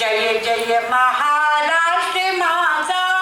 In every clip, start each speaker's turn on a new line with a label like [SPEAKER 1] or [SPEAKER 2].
[SPEAKER 1] जय जय महाराष्ट्र माझा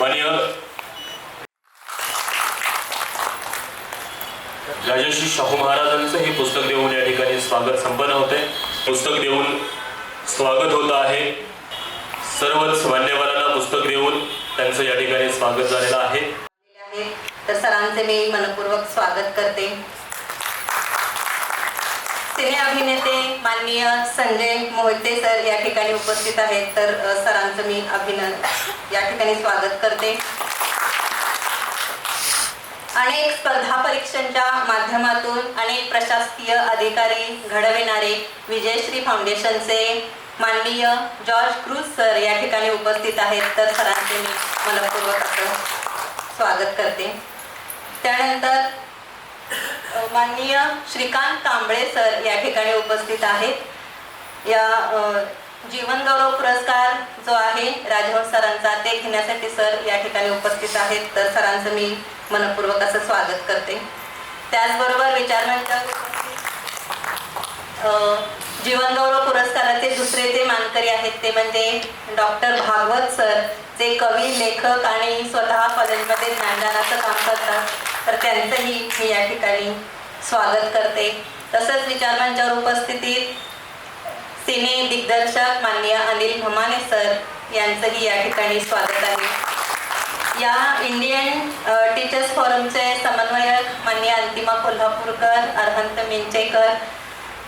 [SPEAKER 2] मान्य शाहू महाराजांचं हे पुस्तक देऊन या ठिकाणी स्वागत संपन्न होते पुस्तक देऊन स्वागत होत आहे. सर्वच मान्यवरांना पुस्तक देऊन त्यांचं या ठिकाणी स्वागत झालेलं आहे
[SPEAKER 3] आहे. तर सरांचे मी मनपूर्वक स्वागत करते. सिने अभिनेते माननीय संजय मोहिते सर या ठिकाणी उपस्थित आहेत. तर सरांचं मी अभिनंदन या ठिकाणी स्वागत करते. अनेक स्पर्धा परीक्षांच्या माध्यमातून अनेक प्रशासकीय अधिकारी घडविणारे विजयश्री फाउंडेशनचे माननीय जॉर्ज क्रूज सर या ठिकाणी उपस्थित आहेत. तर सरांचे मी मनपूर्वक स्वागत करते. त्यानंतर माननीय श्रीकांत कांबळे सर या ठिकाणी उपस्थित आहेत. या जीवनगौरव पुरस्कार जो आहे राजहंस सरांचा ते घेण्यासाठी सर या ठिकाणी उपस्थित आहेत. तर सरांचं मी मनपूर्वक असं स्वागत करते. त्याचबरोबर विचारमंचावर जीवनगौरव पुरस्काराचे दुसरे जे मानकरी आहेत ते म्हणजे डॉक्टर भागवत सर जे कवी लेखक आणि स्वतः कॉलेजमध्ये ज्ञानदानाचं काम करतात. तर त्यांचंही मी या ठिकाणी स्वागत करते. तसंच विचारमंचावर उपस्थितीत सिने दिग्दर्शक माननीय अनिल भमाने सर यांचंही या ठिकाणी स्वागत आहे. या इंडियन टीचर्स फोरमचे समन्वयक माननीय अंतिमा कोल्हापूरकर अरहंत मिंचेकर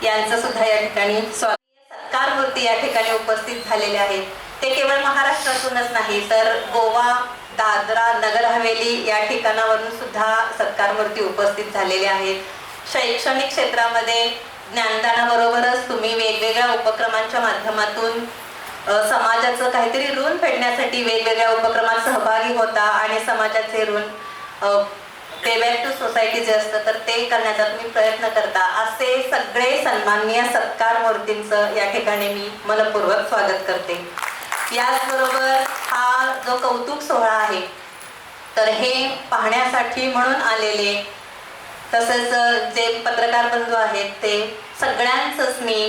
[SPEAKER 3] यांचं सुद्धा या ठिकाणी स्वागत. सत्कार मूर्ती या ठिकाणी उपस्थित झालेले आहेत. ते केवळ महाराष्ट्रातूनच नाही तर गोवा दादरा नगर हवेली या ठिकाणावरून सुद्धा सत्कार मूर्ती उपस्थित झालेले आहेत. शैक्षणिक क्षेत्रामध्ये ज्ञानदानाबरोबरच तुम्ही वेगवेगळ्या उपक्रमांच्या माध्यमातून समाजाचं काहीतरी ऋण फेडण्यासाठी वेगवेगळ्या उपक्रमात सहभागी होता आणि समाजाचे ऋण पे बॅक टू सोसायटी जे असतं तर ते करण्याचा तुम्ही प्रयत्न करता. असे सगळे सन्माननीय सत्कार मूर्तींचं या ठिकाणी मी मनपूर्वक स्वागत करते. याचबरोबर हा जो कौतुक सोहळा आहे तर हे पाहण्यासाठी म्हणून आलेले तसेच जे पत्रकार बंधू आहेत ते सगळ्यांचंच मी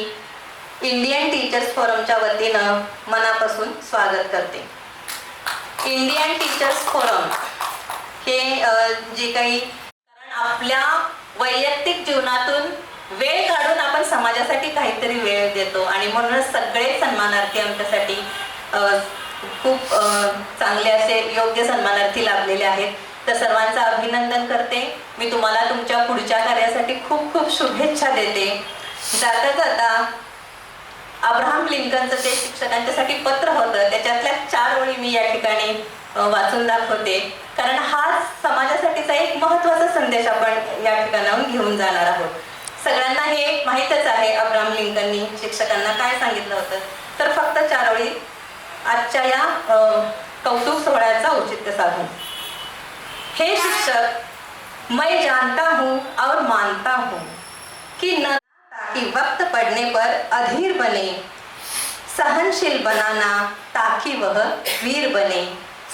[SPEAKER 3] इंडियन टीचर्स फोरमच्या वतीनं मनापासून स्वागत करते. इंडियन टीचर्स फोरम हे जे काही कारण आपल्या वैयक्तिक जीवनातून वेळ काढून आपण समाजासाठी काहीतरी वेळ देतो आणि म्हणूनच सगळे सन्मानार्थी आमच्यासाठी खूप चांगले असे योग्य सन्मानार्थी लाभलेले आहेत. तर सर्वांचं अभिनंदन करते. मी तुम्हाला तुमच्या पुढच्या कार्यासाठी खूप खूप शुभेच्छा देते. जाता जाता अब्राहम लिंकनचं ते शिक्षकांच्यासाठी पत्र होतं त्याच्यातल्या चार ओळी मी या ठिकाणी वाचून दाखवते. कारण हा समाजासाठीचा एक महत्त्वाचा संदेश आपण या ठिकाणाहून घेऊन जाणार आहोत. सगळ्यांना हे माहीतच आहे लिंकननी शिक्षकांना काय सांगितलं होतं. तर फक्त चार ओळी. आजच्या या कौतुक सोहळ्याचा औचित्य साधून हे शिक्षक मैं जानता हूँ और मानता हूँ कि न ताकि वक्त पड़ने पर अधीर बने सहनशील बनाना ताकि वह वीर बने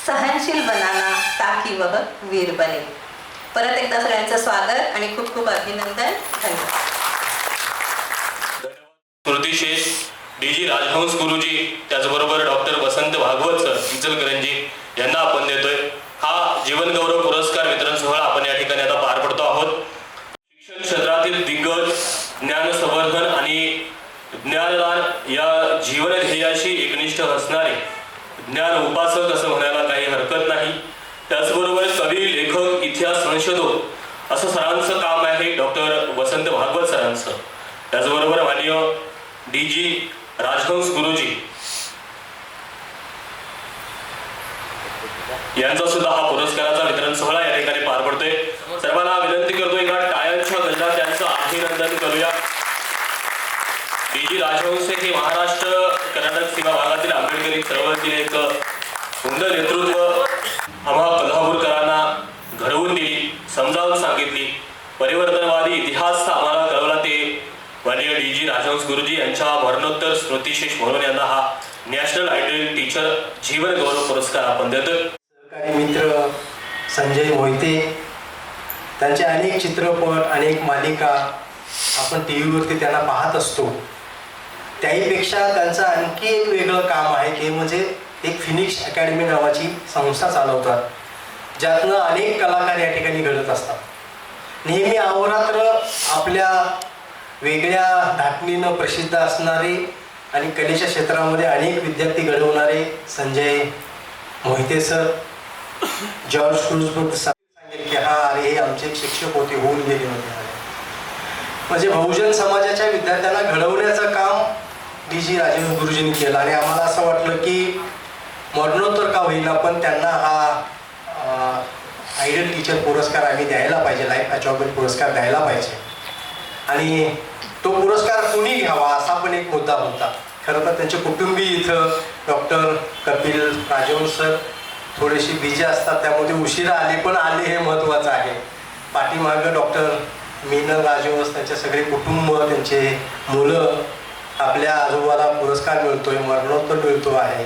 [SPEAKER 3] सहनशील बनाना ताकि वह वीर बने. परत एकदा सगळ्यांचं स्वागत आणि खूप खूप अभिनंदन. धन्यवाद.
[SPEAKER 2] स्मृतिशेष राजहंस गुरुजी त्याचबरोबर डॉक्टर वसंत भागवत सर इचलकरंजी यांना आपण देतोय. हा जीवन गौरव पुरस्कार वितरण सोहळा आपण या ठिकाणी आता पार पडतो आहोत. शिक्षण क्षेत्रातील दिग्गज ज्ञान संवर्धन आणि ज्ञानदान या जीवन ध्येयाशी एकनिष्ठ असणारे ज्ञान उपासक असं म्हणायला काही हरकत नाही. त्याचबरोबर कवी लेखक इतिहास संशोधक असं सरांचं काम आहे डॉक्टर वसंत भागवत सरांचं. त्याचबरोबर माननीय डी जी राजहंस गुरुजी. यांचा सुद्धा हा पुरस्काराचा वितरण सोहळा या ठिकाणी पार पडतोय. सर्वांना विनंती करतो एका टाळ्यांच्या गजरात त्यांचं अभिनंदन करूया. डी राजहंस हे महाराष्ट्र कर्नाटक सीमा भागातील आंबेडकरी चळवळीतील एक सुंदर नेतृत्व. आम्हा कोल्हापूरकरांना घडवून दिली समजावून सांगितली. परिवर्तनवादी इतिहास आम्हाला कळवला ते माननीय डी गुरुजी यांच्या मरणोत्तर स्मृतिशेष म्हणून यांना हा नॅशनल आयडल टीचर जीवन गौरव पुरस्कार आपण देतो.
[SPEAKER 4] सहकारी मित्र संजय मोहिते त्यांचे अनेक चित्रपट अनेक मालिका आपण टी व्हीवरती त्यांना पाहत असतो. त्याहीपेक्षा त्यांचं आणखी एक वेगळं काम आहे की म्हणजे एक फिनिक्स अकॅडमी नावाची संस्था चालवतात ज्यातनं अनेक कलाकार या ठिकाणी घडत असतात. नेहमी अहोरात्र आपल्या वेगळ्या धाटणीनं प्रसिद्ध असणारे आणि कलेच्या क्षेत्रामध्ये अनेक विद्यार्थी घडवणारे Sanjay Mohite sir George Kruzberg सांगेल की हा अरे हे आमचे एक शिक्षक होते होऊन गेले होते. म्हणजे बहुजन समाजाच्या विद्यार्थ्यांना घडवण्याचं काम डी जी राजेंद्र गुरुजींनी केलं. आणि आम्हाला असं वाटलं की मरणोत्तर का होईना पण त्यांना हा आयडल टीचर पुरस्कार आम्ही द्यायला पाहिजे लाईफ अचॉबल पुरस्कार द्यायला पाहिजे. आणि तो पुरस्कार कुणी घ्यावा असा पण एक मुद्दा होता. खरं तर त्यांचे कुटुंबीय इथं डॉक्टर कपिल राजवंश सर थोडेसे बिजी असतात त्यामध्ये उशिरा आले पण आले हे महत्त्वाचं आहे. पाठीमागं डॉक्टर मीनल राजवंश त्यांचे सगळे कुटुंब त्यांचे मुलं आपल्या आजोबाला पुरस्कार मिळतोय मरणोत्तर मिळतो आहे.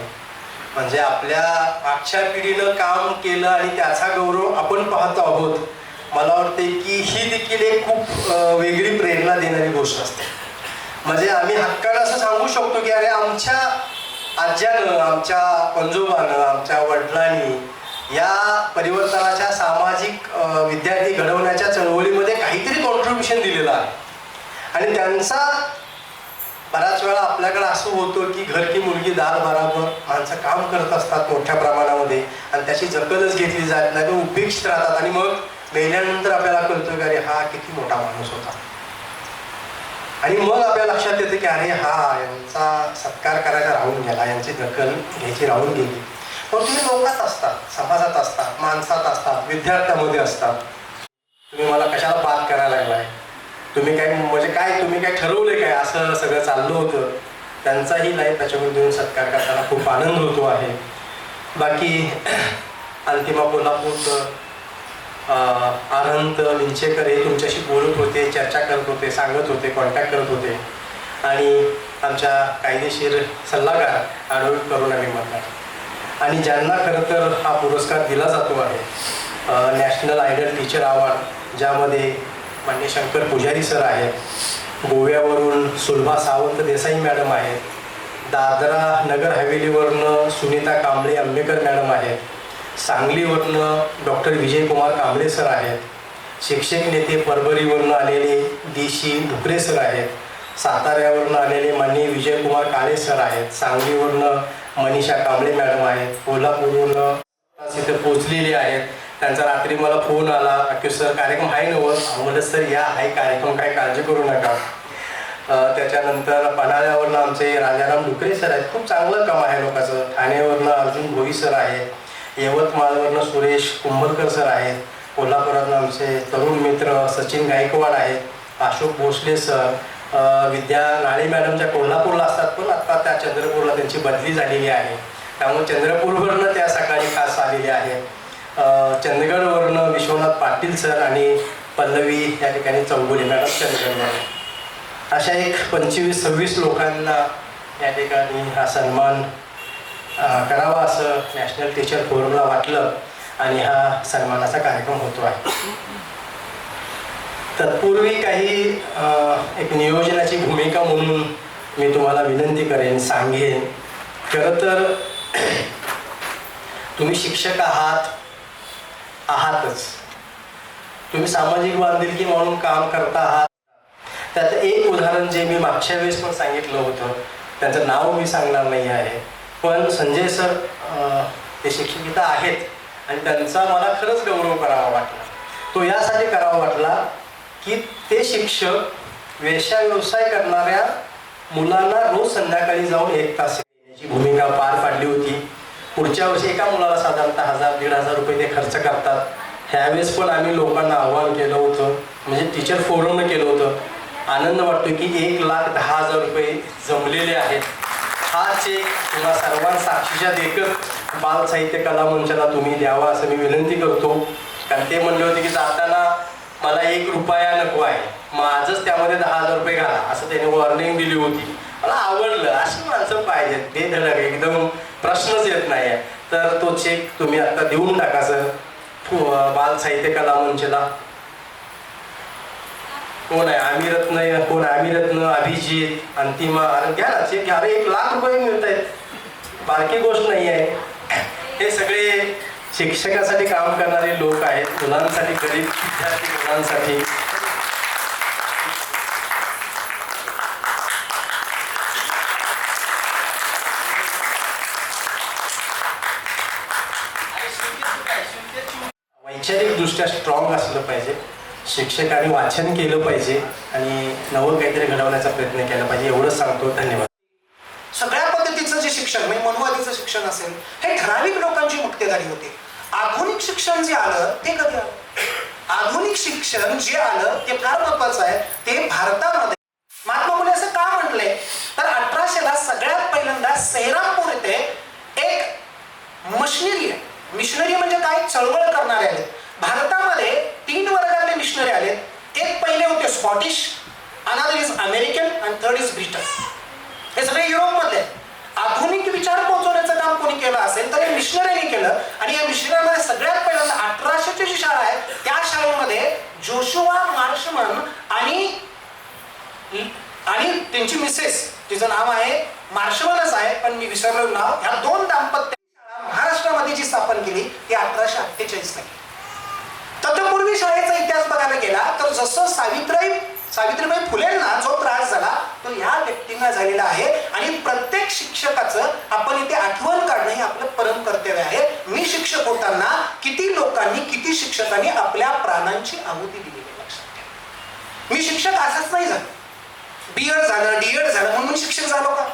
[SPEAKER 4] म्हणजे आपल्या मागच्या पिढीनं काम केलं आणि त्याचा गौरव आपण पाहतो आहोत. मला वाटते की ही देखील एक खूप वेगळी प्रेरणा देणारी गोष्ट असते. म्हणजे आम्ही हक्कानं असं सांगू शकतो की अरे आमच्या आज्यानं आमच्या पंजोबानं आमच्या वडिलांनी या परिवर्तनाच्या सामाजिक विद्यार्थी घडवण्याच्या चळवळीमध्ये काहीतरी कॉन्ट्रीब्युशन दिलेलं आहे. आणि त्यांचा बऱ्याच वेळा आपल्याकडे असं होतं की घर की मुलगी दार बराबर माणसं काम करत असतात मोठ्या प्रमाणामध्ये आणि त्याची जकलच घेतली जात नाही उपेक्षित राहतात आणि मग मेल्यानंतर आपल्याला कळतं की अरे हा किती मोठा माणूस होता. आणि मग आपल्या लक्षात येतं की अरे हा यांचा सत्कार करायचा राहून गेला यांची दखल घ्यायची राहून गेली. पण तुम्ही लोकात असतात समाजात असतात माणसात असतात विद्यार्थ्यामध्ये असतात. तुम्ही मला कशाला बात करायला लागलाय? तुम्ही काय म्हणजे काय तुम्ही काय ठरवले काय? असं सगळं चाललं होतं. त्यांचाही लाईफ त्याच्यामध्ये देऊन सत्कार करताना खूप आनंद होतो आहे. बाकी अंतिमा कोल्हापूरचं आनंद विंचेकर हे तुमच्याशी बोलत होते चर्चा करत होते सांगत होते कॉन्टॅक्ट करत होते. आणि आमच्या कायदेशीर सल्लागार ॲडव्होकेट करुणाने म्हणतात आणि ज्यांना खरं तर हा पुरस्कार दिला जातो आहे नॅशनल आयडल टीचर अवॉर्ड ज्यामध्ये मान्य शंकर पुजारी सर आहेत गोव्यावरून सुलभा सावंत देसाई मॅडम आहेत दादरा नगर हवेलीवरनं सुनीता कांबळे आंबेकर मॅडम आहेत सांगलीवरनं डॉक्टर विजयकुमार कांबळे सर आहेत. शिक्षक नेते परभरीवरनं आलेले दिशी ढुकरे सर आहेत. साताऱ्यावरनं आलेले माननीय विजयकुमार काळे सर आहेत. सांगलीवरनं मनीषा कांबळे मॅडम आहेत. कोल्हापूरवरनं तिथे पोचलेले आहेत. त्यांचा रात्री मला फोन आला की सर कार्यक्रम आहे नव म्हणलं सर या आहे. कार्यक्रम काय काळजी करू नका. त्याच्यानंतर पन्हाळ्यावरनं आमचे राजाराम डुकरे सर आहेत. खूप चांगलं काम आहे लोकांचं. ठाणेवरनं अर्जुन भोई सर आहेत. यवतमाळवरनं सुरेश कुंभलकर सर आहेत कोल्हापुरातनं आमचे तरुण मित्र सचिन गायकवाड आहेत अशोक भोसले सर विद्या नाळे मॅडमच्या कोल्हापूरला असतात पण आता त्या चंद्रपूरला त्यांची बदली झालेली आहे. त्यामुळे चंद्रपूरवरनं त्या सकाळी खास आलेल्या आहेत चंदगडवरनं विश्वनाथ पाटील सर आणि पल्लवी या ठिकाणी चौगुले मॅडम चंदगडवर अशा एक पंचवीस सव्वीस लोकांना या ठिकाणी हा सन्मान करावा असं नॅशनल टीचर फोरमला वाटलं आणि हा सन्मानाचा कार्यक्रम होतो आहे. तत्पूर्वी काही एक नियोजनाची भूमिका म्हणून मी तुम्हाला विनंती करेन सांगेन. खरं तर तुम्ही शिक्षक आहात आहातच. तुम्ही सामाजिक बांधिलकी म्हणून काम करता आहात. त्यात एक उदाहरण जे मी मागच्या वेळेस पण सांगितलं होतं त्यांचं नाव मी सांगणार नाही आहे. पण संजय सर ते ते शिक्षिका आहेत आणि त्यांचा मला खरंच गौरव करावा वाटला. तो यासाठी करावा वाटला की ते शिक्षक व्यवसाय व्यवसाय करणाऱ्या मुलांना रोज संध्याकाळी जाऊन एक तास देण्याची भूमिका पार पाडली होती. पुढच्या वर्षी एका मुलाला साधारणतः हजार दीड हजार रुपये ते खर्च करतात. ह्यावेळेस पण आम्ही लोकांना आव्हान केलं होतं म्हणजे टीचर फोरमनं केलं होतं. आनंद वाटतो की एक लाख दहा हजार रुपये जमलेले आहेत. हा चेक तुम्हा सर्वांना साक्षीच्या देखत बाल साहित्य कला मंचाला तुम्ही द्यावा असं मी विनंती करतो. कारण ते म्हणले होते की जाताना मला एक रुपया नको आहे. माझंच त्यामध्ये दहा हजार रुपये घाला असं त्याने वॉर्निंग दिली होती. मला आवडलं अशी माणसं पाहिजेत. ते धडक एकदम प्रश्नच येत नाही आहे तर तो चेक तुम्ही आता देऊन टाका सर बाल साहित्य कला मंचला. कोण आहे आमिरत्न कोण आमिरत्न अभिजित अंतिमा अरे घ्या ना घ्या अरे एक लाख रुपये मिळत आहेत. बारकी गोष्ट नाही आहे. हे सगळे शिक्षकासाठी काम करणारे लोक आहेत मुलांसाठी गरीब विद्यार्थी मुलांसाठी वैचारिक दृष्ट्या स्ट्रॉंग असलं पाहिजे शिक्षकांनी वाचन केलं पाहिजे आणि नवं काहीतरी घडवण्याचा प्रयत्न केला पाहिजे एवढंच सांगतो. धन्यवाद.
[SPEAKER 5] सगळ्या पद्धतीचं जे शिक्षण म्हणजे मनुवादीचं शिक्षण असेल हे ठराविक लोकांची मुक्तेदारी होती. आधुनिक शिक्षण जे आलं ते कधी आलं? आधुनिक शिक्षण जे आलं ते फार महत्वाचं आहे. ते भारतामध्ये. महात्मा फुले असं का म्हटलंय तर अठराशेला सगळ्यात पहिल्यांदा सैरामपूर येथे एक मशिनरी आहे. मिशनरी म्हणजे काय? चळवळ करणारे आहेत. भारतामध्ये तीन वर्गातले मिशनरी आले एक पहिले होते स्कॉटिश अनादर इज अमेरिकन आणि थर्ड इज ब्रिटन हे सगळे युरोपमधले. आधुनिक विचार पोहोचवण्याचं काम कोणी केलं असेल तर हे मिशनरीने केलं. आणि या मिशनरीमध्ये सगळ्यात पहिल्यांदा अठराशेची जी शाळा आहे त्या शाळेमध्ये जोशुआ मार्शमन आणि आणि त्यांची मिसेस तिचं नाव आहे मार्शमनच आहे पण मी विसरलो नाव. ह्या दोन दाम्पत्य शाळा महाराष्ट्रामध्ये जी स्थापन केली ती अठराशे अठ्ठेचाळीस नाही केली. पूर्वी शाळेचा इतिहास बघायला गेला तर जसं सावित्रीबाई सावित्रीबाई फुलेंना जो त्रास झाला तो ह्या व्यक्तींना झालेला आहे. आणि प्रत्येक शिक्षकाचं आपण इथे आठवण काढणं हे आपलं परम कर्तव्य आहे. मी शिक्षक होताना किती लोकांनी किती शिक्षकांनी आपल्या प्राणांची आहुती दिलेली लक्षात ठेवा. मी शिक्षक असंच नाही झालो. बीएड झालं डीएड झालं म्हणून शिक्षक झालो का?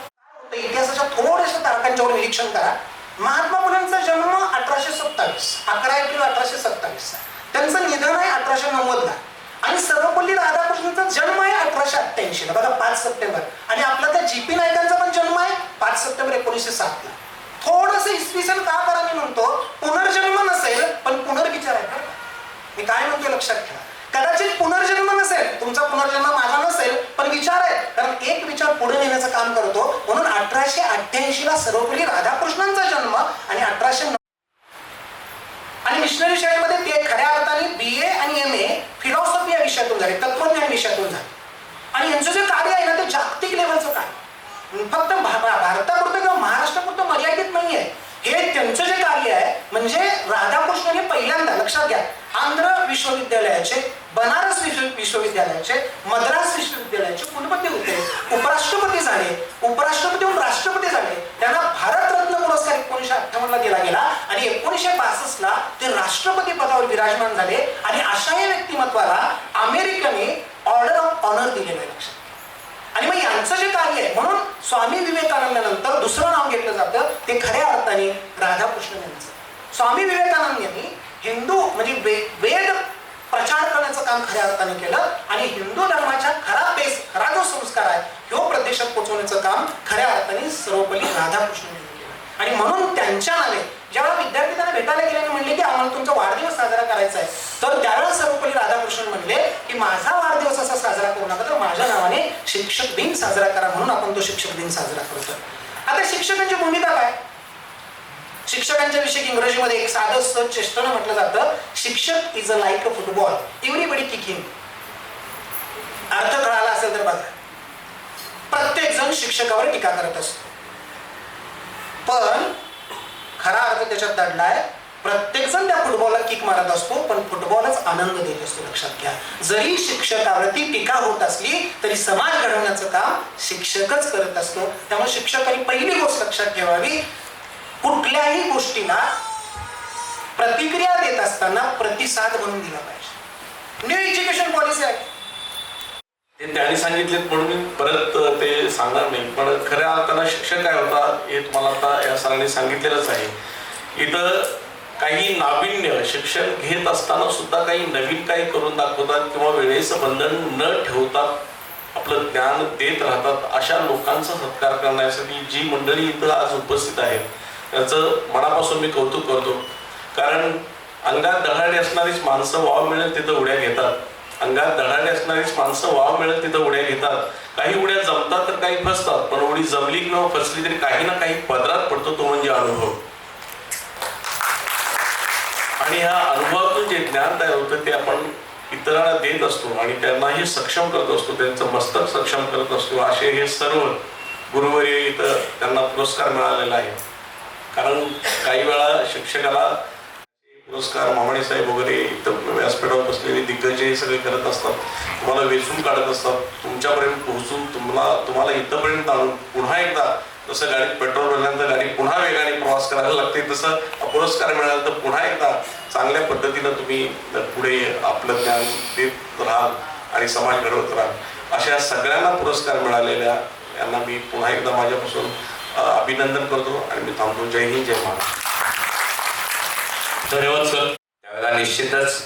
[SPEAKER 5] इतिहासाच्या थोड्याशा तारखांच्यावर निरीक्षण करा. महात्मा फुलेंचा जन्म अठराशे सत्तावीस अकरा एप्रिल अठराशे सत्तावीस त्यांचं निधन आहे अठराशे नव्वदला. आणि सर्वपल्ली राधाकृष्णचा जन्म आहे अठराशे अठ्ठ्याऐंशी ला. बघा पाच सप्टेंबर. आणि आपला त्या जी पी नायकांचा पण जन्म आहे पाच सप्टेंबर एकोणीसशे सात ला. थोडस इसवी सन का करा मी म्हणतो? पुनर्जन्म नसेल पण पुनर्विचार आहे मी काय म्हणतो लक्षात ठेवा. कदाचित पुनर्जन्म नसेल तुमचा पुनर्जन्म माझा नसेल पण विचार आहे कारण एक विचार पुढे नेण्याचं काम करतो. म्हणून अठराशे अठ्ठ्याऐंशी ला सर्वपल्ली राधाकृष्णांचा जन्म आणि अठराशे आणि मिशनरी शाळेमध्ये ते खऱ्या अर्थाने बी ए आणि एम ए फिलॉसॉफी या विषयातून झाले तत्वज्ञान विषयातून झाले. आणि यांचं जे कार्य आहे ना ते जागतिक लेवलचं काय फक्त भा- भारतापुरतं किंवा महाराष्ट्रापुरतं मर्यादित नाही आहे हे त्यांचं जे कार्य आहे म्हणजे राधाकृष्ण हे पहिल्यांदा लक्षात घ्या आंध्र विश्वविद्यालयाचे बनारस विश्वविद्यालयाचे मद्रास विश्वविद्यालयाचे कुलपती होते उपराष्ट्रपती झाले उपराष्ट्रपती होऊन राष्ट्रपती झाले. त्यांना भारतरत्न पुरस्कार एकोणीशे अठ्ठावन्न ला दिला गेला आणि एकोणीशे बासष्ट ला ते राष्ट्रपती पदावर विराजमान झाले आणि अशाही व्यक्तिमत्वाला आम्ही ऑर्डर ऑफ ऑनर दिलेलं आहे लक्षात त्यांचं जे कार्य आहे. म्हणून स्वामी विवेकानंदानंतर दुसरं नाव घेतलं जातं ते खऱ्या अर्थाने राधाकृष्ण यांचं. स्वामी विवेकानंद यांनी हिंदू म्हणजे वे- वेद प्रचार करण्याचं काम खऱ्या अर्थाने केलं आणि हिंदू धर्माच्या खरा बेस खरा जो संस्कार आहे ह्यो प्रदेशात पोहोचवण्याचं काम खऱ्या अर्थाने सर्वपल्ली राधाकृष्ण यांनी केलं. आणि म्हणून त्यांच्या नावे जेव्हा विद्यार्थी त्यांना भेटायला गेले आणि म्हणले की आम्हाला तुमचा वाढदिवस साजरा करायचा आहे. तर त्यावेळेस सर्वपल्ली राधाकृष्ण म्हणले की माझा वाढदिवस असा साजरा करू नका तर माझ्या नावाने शिक्षक दिन साजरा करा म्हणून आपण तो शिक्षक दिन साजरा करतो आता शिक्षकांची भूमिका काय? शिक्षकांच्या विषयी इंग्रजीमध्ये एक साधं सहज चेष्टनं म्हटलं जातं शिक्षक is a like a football everybody kicking. अर्थ कळाला असेल तर बघा. प्रत्येक जण शिक्षकावर टीका करत असतो. पण खरा अर्थ त्याच्यात दडला आहे प्रत्येकजण त्या फुटबॉलला किक मारत असतो पण फुटबॉलच आनंद देत असतो लक्षात घ्या. जरी शिक्षकावरती टीका होत असली तरी समाज घडवण्याचं काम शिक्षकच करत असतो. त्यामुळे शिक्षकांनी पहिली गोष्ट लक्षात ठेवावी कुठल्याही गोष्टीला प्रतिक्रिया देत असताना प्रतिसाद म्हणून दिला पाहिजे. न्यू एज्युकेशन पॉलिसी आहे
[SPEAKER 6] ते त्यांनी सांगितलेत म्हणून मी परत ते सांगणार नाही. पण खऱ्या अर्थानं शिक्षक काय होता हे तुम्हाला आता या सरांनी सांगितलेलंच आहे. इथं काही नाविन्य शिक्षण घेत असताना सुद्धा काही नवीन काही करून दाखवतात किंवा वेळेचं बंधन न ठेवता आपलं ज्ञान देत राहतात अशा लोकांचा सत्कार करण्यासाठी जी मंडळी इथं आज उपस्थित आहेत त्याचं मनापासून मी कौतुक करतो. कारण अंगात दहाडी असणारीच माणसं वाव मिळेल तिथं उड्या घेतात. अंगात धडाडे असणारीच माणसं वाव मिळत तिथं उड्या घेतात. काही उड्या जमतात तर काही फसतात पण उडी जमली किंवा फसली तरी काही ना काही पदरात पडतो तो म्हणजे अनुभव. आणि ह्या अनुभवातून जे ज्ञान तयार होतं ते आपण इतरांना देत असतो आणि त्यांनाही सक्षम करत असतो त्यांचं मस्तक सक्षम करत असतो. असे हे सर्व गुरुवर्य इथं त्यांना पुरस्कार मिळालेला आहे. कारण काही वेळा शिक्षकाला पुरस्कार मामणे साहेब वगैरे. इथं व्यासपीठावर बसलेले दिग्गज हे सगळे करत असतात. तुम्हाला वेचून काढत असतात. तुमच्यापर्यंत पोहोचून तुम्हाला तुम्हाला इथंपर्यंत आणून पुन्हा एकदा जसं गाडीत पेट्रोल भरल्यानंतर गाडी पुन्हा वेगाने प्रवास करायला लागते तसं पुरस्कार मिळाला तर पुन्हा एकदा चांगल्या पद्धतीनं तुम्ही पुढे आपलं ज्ञान देत राहाल आणि समाज घडवत राहाल. अशा सगळ्यांना पुरस्कार मिळालेल्या यांना मी पुन्हा एकदा माझ्यापासून अभिनंदन करतो आणि मी थांबतो. जय हिंद जय महाराष्ट्र.
[SPEAKER 2] सर.
[SPEAKER 7] त्यावेळेला निश्चितच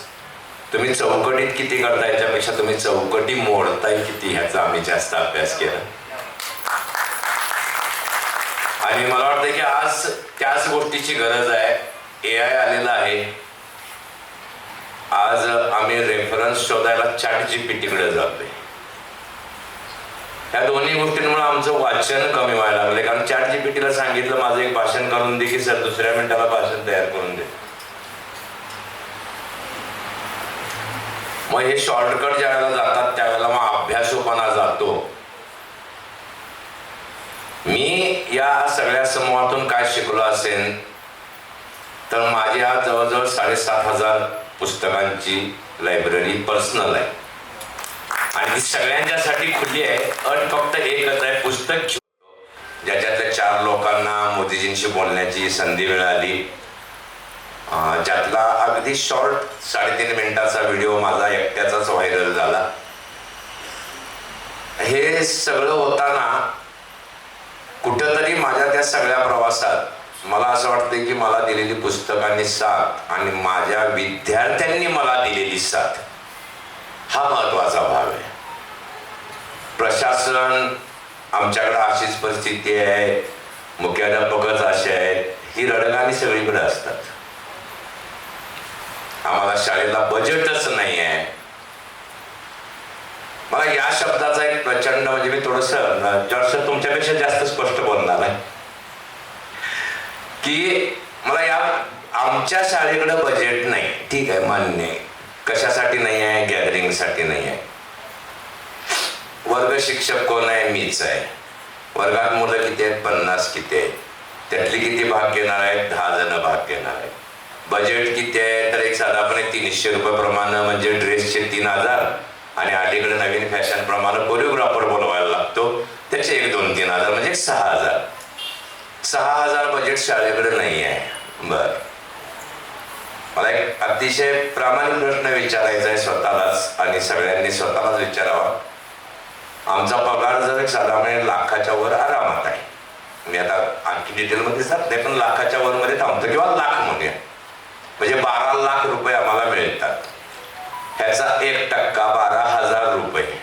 [SPEAKER 7] तुम्ही चौकटीत किती करता याच्यापेक्षा तुम्ही चौकटी मोडताय किती ह्याचा आम्ही जास्त अभ्यास केला. आणि मला वाटतं की आज त्याच गोष्टीची गरज आहे. ए आय आलेला आहे. आज आम्ही रेफरन्स शोधायला चॅट जी पी टीकडे जातोय. या दोन्ही गोष्टींमुळे आमचं वाचन कमी व्हायला लागले कारण चॅट जी पी टीला सांगितलं माझं एक भाषण करून दे की सर दुसऱ्या मिनिटाला भाषण तयार करून दे. मग हे शॉर्टकट ज्या वेळेला जातात त्यावेळेला मग अभ्यासोपणा जातो. मी या सगळ्या समूहातून काय शिकलो असेल तर माझी आज जवळजवळ साडेसात हजार पुस्तकांची लायब्ररी पर्सनल आहे. आणि ती सगळ्यांच्यासाठी खुली आहे. अट फक्त एकच आहे पुस्तक ज्याच्यातल्या चार लोकांना मोदीजींशी बोलण्याची संधी मिळाली. ज्यातला अगदी शॉर्ट साडेतीन मिनिटाचा व्हिडिओ माझा एकट्याचाच व्हायरल झाला. हे सगळं होताना कुठंतरी माझ्या त्या सगळ्या प्रवासात मला असं वाटतं की मला दिलेली पुस्तकांनी साथ आणि माझ्या विद्यार्थ्यांनी मला दिलेली साथ हा महत्त्वाचा भाग आहे. प्रशासन आमच्याकडे अशीच परिस्थिती आहे मुख्याध्यापकच असे आहेत ही रडगाणी सगळीकडे असतात. आम्हाला शाळेला बजेटच नाही आहे मला या शब्दाचा एक प्रचंड म्हणजे मी थोडस जॉर्ज तुमच्यापेक्षा जास्त स्पष्ट बोलणार आहे. की मला या आमच्या शाळेकडे बजेट नाही. ठीक आहे मान्य आहे. कशासाठी नाही आहे गॅदरिंगसाठी नाही आहे वर्ग शिक्षक कोण आहे? मीच आहे. वर्गात मुलं किती आहेत? पन्नास किती आहेत? त्यातली किती भाग घेणार आहेत? दहा जण भाग घेणार आहेत. बजेट किती आहे? तर एक साधारणपणे तीनशे रुपयाप्रमाणे म्हणजे ड्रेसचे तीन हजार. आणि अलीकडे नवीन फॅशन प्रमाणे कोरिओग्राफर बोलवायला लागतो. त्याचे एक दोन तीन हजार म्हणजे सहा हजार. सहा हजार बजेट शाळेकडे नाही आहे. बर. मला एक अतिशय प्रामाणिक प्रश्न विचारायचा आहे स्वतःलाच आणि सगळ्यांनी स्वतःलाच विचारावा. आमचा पगार जर एक साधारण लाखाच्या वर आरामात आहे. मी आता आणखी डिटेलमध्ये जात नाही पण लाखाच्या वर मध्ये थांबतो किंवा लाख म्हणूया. म्हणजे बारा लाख रुपये आम्हाला मिळतात. ह्याचा एक टक्का बारा हजार रुपये.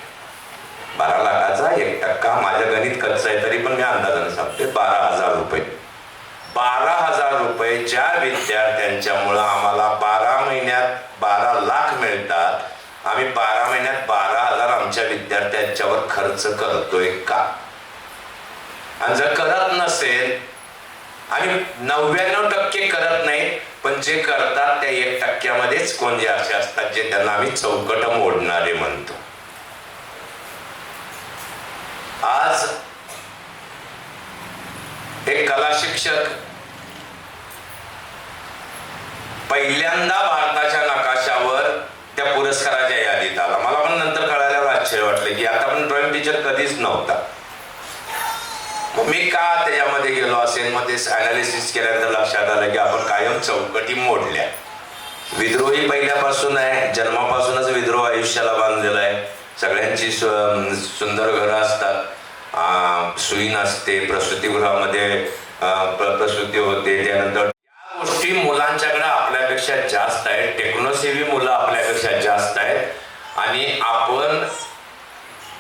[SPEAKER 7] बारा लाखाचा एक टक्का माझ्या गणित कच्च आहे तरी पण मी अंदाजाने सांगते बारा हजार रुपये. बारा हजार रुपये ज्या विद्यार्थ्यांच्यामुळं आम्हाला बारा महिन्यात बारा लाख मिळतात. आम्ही बारा महिन्यात बारा हजार आमच्या विद्यार्थ्यांच्यावर खर्च करतोय का? आणि जर करत नसेल आणि नव्याण्णव टक्के करत नाही पण जे करतात त्या एक टक्क्यामध्येच कोण जे असे असतात जे त्यांना आम्ही चौकट मोडणारे म्हणतो. आज एक कला शिक्षक पहिल्यांदा भारताच्या नकाशावर त्या पुरस्काराच्या यादीत आला. मला पण नंतर कळायला आश्चर्य वाटलं की आता पण ड्रॉइंग टीचर कधीच नव्हता. मी का त्याच्यामध्ये गेलो? असेल मग ते अनालिसिस केल्यानंतर लक्षात आलं की आपण कायम चौकटी मोडल्या. विद्रोही पहिल्यापासून आहे जन्मापासूनच विद्रोह आयुष्याला बांधलेला आहे. सगळ्यांची सुंदर घरं असतात. सुई नसते प्रसूतीगृहामध्ये प्रसूती होते. त्यानंतर या गोष्टी मुलांच्याकडे आपल्यापेक्षा जास्त आहेत. टेक्नोसेवी मुलं आपल्यापेक्षा जास्त आहेत. आणि आपण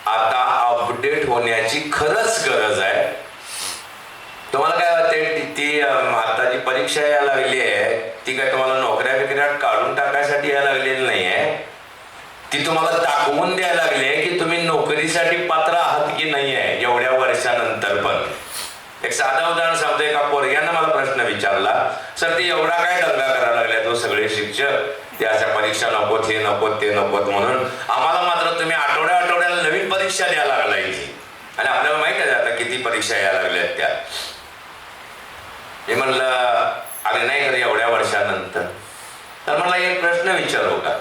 [SPEAKER 7] आता अपडेट होण्याची खरंच गरज आहे तुम्हाला काय वाटते ती- ती अम, आता जी परीक्षा यायला लागली आहे. ती काय तुम्हाला नोकऱ्या बिकऱ्या काढून टाकायसाठी यायला लागलेली नाही आहे ती तुम्हाला दाखवून द्यायला लागली आहे की तुम्ही नोकरीसाठी पात्र आहात की नाही आहे एवढ्या वर्षानंतर पण. एक साधं उदाहरण सांगतो. एका पोरग्यानं मला प्रश्न विचारला सर ती एवढा काय दंगा करायला लागल्या तो हो सगळे शिक्षक? त्याच्या परीक्षा नकोत हे नकोत ते नकोत म्हणून आम्हाला मात्र तुम्ही आठवड्या आठवड्याला नवीन परीक्षा द्यायला लागलाय. आणि आपल्याला माहीत आहे आता किती परीक्षा यायला लागल्या त्या. मी म्हणलं अरे नाही खरं एवढ्या वर्षानंतर. तर मला एक प्रश्न विचारू का?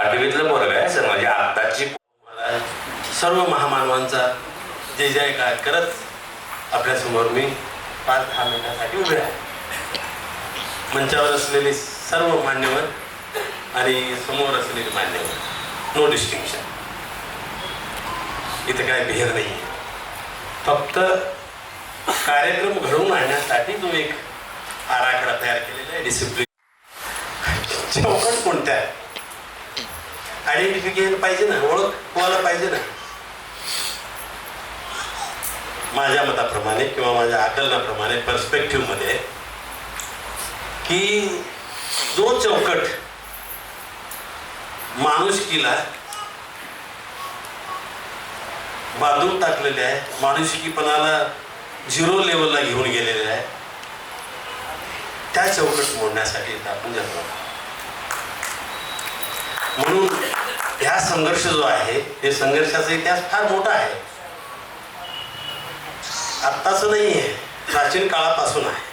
[SPEAKER 7] आठवीतलं पोरग आहे सर म्हणजे आत्ताची
[SPEAKER 8] सर्व महामानवांचा जय जयकार करत आपल्यासमोर मी पाच दहा मिनिटासाठी उभे आहे. मंचावर असलेले सर्व मान्यवर आणि समोर असलेले मान्यवर. नो डिस्टिंक्शन इथं काय भेद नाही फक्त कार्यक्रम घडवून आणण्यासाठी तो एक आराखडा तयार केलेला आहे डिसिप्लिन चौकट कोणत्या? आहे आयडेंटिफिकेशन पाहिजे ना ओळख कोणाला पाहिजे ना? माझ्या मताप्रमाणे किंवा माझ्या आकलनाप्रमाणे पर्स्पेक्टिव्हमध्ये की जो चौकट माणुसकीला बांधून टाकलेले आहे माणुसकीपणाला झिरो लेवलला घेऊन गेलेले आहे. त्या चौकट मोडण्यासाठी आपण जन्म म्हणून ह्या संघर्ष जो आहे हे संघर्षाचा इतिहास फार मोठा आहे. आत्ताच नाही आहे प्राचीन काळापासून आहे.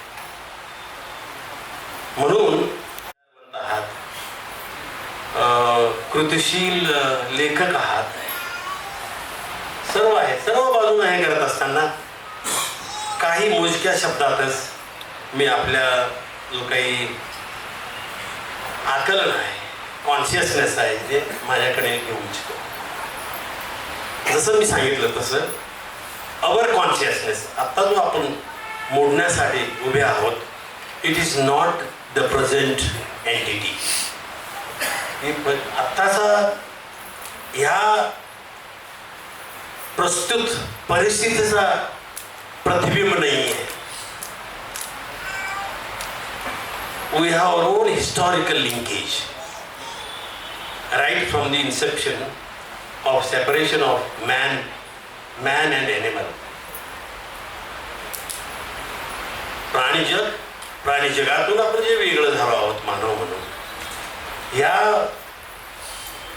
[SPEAKER 8] म्हणून आहात कृतिशील लेखक आहात. सर्व आहे सर्व बाजून हे करत असताना काही मोजक्या शब्दातच मी आपल्या जो काही आकलन आहे कॉन्शियसनेस आहे ते माझ्याकडे घेऊ इच्छितो. जसं मी सांगितलं तसं अवर कॉन्शियसनेस आत्ता जो आपण मोडण्यासाठी उभे आहोत it is not the present entity आत्ताचा ह्या प्रस्तुत परिस्थितीचा प्रतिबिंब नहीं है। We have our own historical linkage right from the inception of separation of man man and animal प्राणी जग प्राणी जगातून आपण जे वेगळं झालो आहोत मानव म्हणून या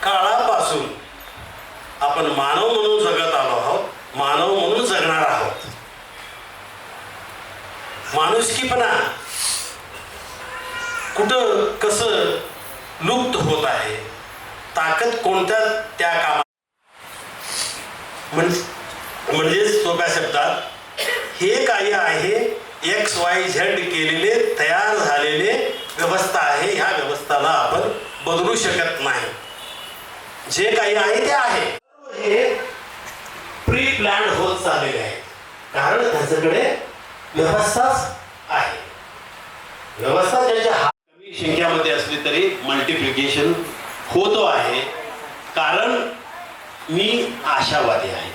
[SPEAKER 8] काळापासून आपण मानव म्हणून जगत आलो आहोत. मानव म्हणून माणुसकीपणा. कुठं कसं लुप्त होत आहे? ताकद कोणत्या त्या कामा म्हणजेच म्हणजे सोप्या शब्दात हे काही आहे एक्स वाय झेड केलेले तयार झालेले व्यवस्था आहे. ह्या व्यवस्थाला आपण बदलू शकत नाही. जे काही आहे ते आहे. हे प्री प्लॅन होत चाललेले आहे. कारण त्याच्याकडे व्यवस्थाच आहे. व्यवस्था ज्याच्या कमी संख्यामध्ये असली तरी मल्टिप्लिकेशन होतो आहे. कारण मी आशावादी आहे.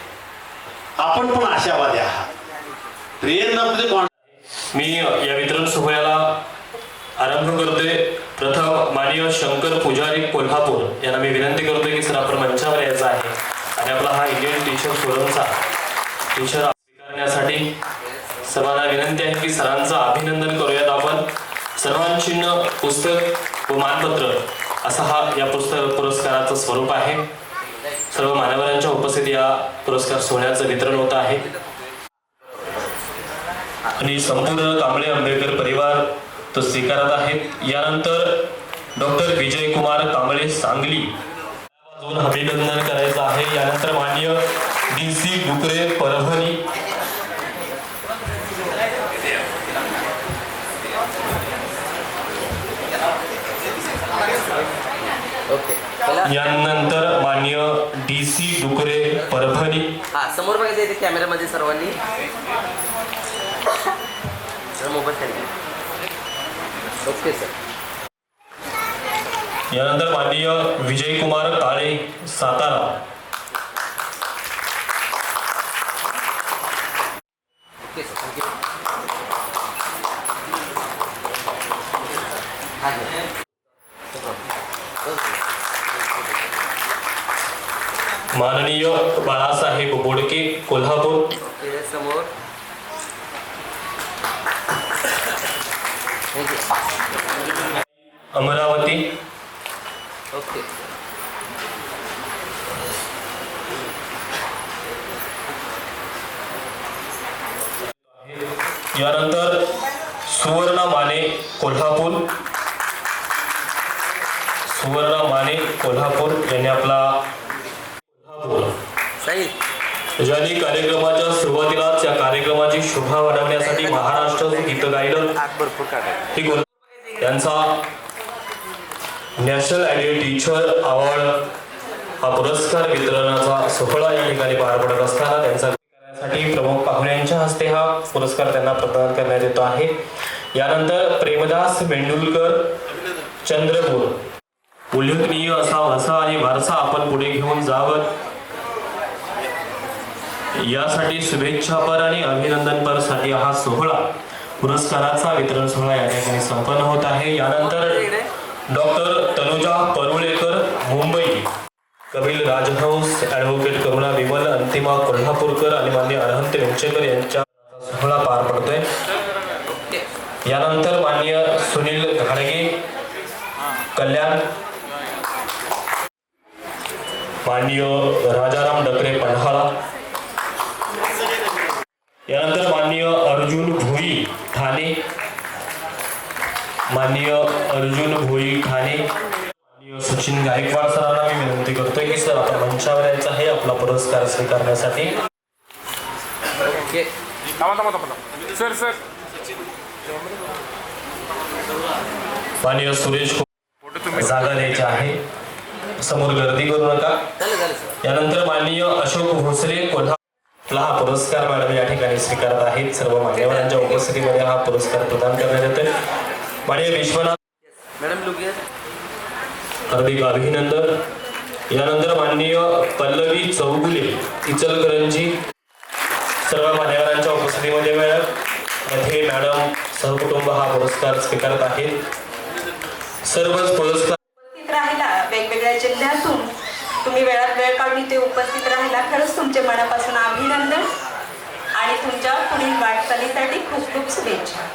[SPEAKER 8] आपण पण आशावादी आहात. ट्रेन कोण
[SPEAKER 2] मी या वितरण सोहळ्याला आरंभ करते प्रथम माननीय शंकर पुजारी कोल्हापूर यांना मी विनंती करतो की सर आपण मंचावर यायचं आहे. आणि आपला हा इंडियन टीचर फोरमचा टीचर स्वीकारण्यासाठी सर्वांना विनंती आहे की सरांचं अभिनंदन करूयात आपण. सर्वांचिन्ह पुस्तक व मानपत्र असा हा या पुस्तक पुरस्काराचं स्वरूप आहे. सर्व मान्यवरांच्या उपस्थित या पुरस्कार सोहळ्याचं वितरण होत आहे. आणि संपूर्ण कांबळे आंबेडकर परिवार तो स्वीकारत आहेत यानंतर डॉक्टर विजय कुमार कांबळे सांगली. अजून अभिनंदन करायचं आहे. यानंतर मान्य D C Dukare Parbhani.
[SPEAKER 9] Okay.
[SPEAKER 2] यानंतर मान्य डी सी डुकरे परभणी.
[SPEAKER 9] हा समोर बघायचं इथे कॅमेऱ्यामध्ये सर्वांनी. ओके सर
[SPEAKER 2] यानंतर माननीय Vijay Kumar Kale Satara
[SPEAKER 9] okay sir thank you हा घ्या.
[SPEAKER 2] माननीय बाळासाहेब बोडके कोल्हापूर.
[SPEAKER 9] समोर
[SPEAKER 2] अमरावती.
[SPEAKER 9] ओके.
[SPEAKER 2] यानंतर सुवर्ण माने कोल्हापूर. सुवर्ण माने कोल्हापूर. यांनी आपला ज्यांनी कार्यक्रमाच्या सुरुवातीलाच या कार्यक्रमाची शोभा वाढवण्यासाठी महाराष्ट्र गीत गायलं.
[SPEAKER 9] आग
[SPEAKER 2] त्यांचा नॅशनल आयडियल टीचर अवॉर्ड हा पुरस्कार वितरणाचा सोहळा या ठिकाणी पार पडत असताना त्यांचा साठी प्रमुख पाहुण्यांच्या हस्ते हा पुरस्कार त्यांना प्रदान करण्यात येतो आहे. यानंतर प्रेमदास मेंडुलकर चंद्रपूर उल्लेखनीय असा वसा आणि वारसा आपण पुढे घेऊन जावं. यासाठी शुभेच्छापर आणि अभिनंदनपरसाठी हा सोहळा पुरस्काराचा वितरण सोहळा या ठिकाणी संपन्न होत आहे. यानंतर डॉक्टर तनुजा परुळेकर मुंबई. कपिल राजहंस ॲडव्होकेट करुणा विमल अंतिमा कोल्हापूरकर आणि मान्य अरहंत वेंचेकर यांच्या सोहळा पार पडतोय. यानंतर मान्य सुनील घाडगे कल्याण. माननीय राजाराम डकरे पन्हाळा. यानंतर माननीय अर्जुन भोई ठाणे माननीय अर्जुन भोई ठाणे माननीय सचिन गायकवाड सरांना मी विनंती करतोय की सर आपण मंचावर यायचं आहे. आपला पुरस्कार स्वीकारण्यासाठी.
[SPEAKER 10] Sir sir.
[SPEAKER 2] माननीय सुरेश जागा द्यायची आहे. समोर गर्दी करू नका. यानंतर माननीय अशोक भोसले कोल्हापूरला हा पुरस्कार मॅडम या ठिकाणी स्वीकारत आहेत. सर्व मान्यवरांच्या उपस्थितीमध्ये हा पुरस्कार प्रदान करण्यात येतोय. माननीय विश्वनाथ हार्दिक अभिनंदन. यानंतर माननीय पल्लवी चौगुले इचलकरंजी. सर्व मान्यवरांच्या उपस्थितीमध्ये मॅडम. मध्ये मॅडम सहकुटुंब हा पुरस्कार स्वीकारत आहेत. सर्वच पुरस्कार
[SPEAKER 11] उपस्थित राहिला वेगवेगळ्या जिल्ह्यातून. तुम्ही वेळात वेळ काढून इथे उपस्थित राहिला. खरंच तुमचे मनापासून अभिनंदन आणि तुमच्या पुढील वाटचालीसाठी खूप खूप शुभेच्छा.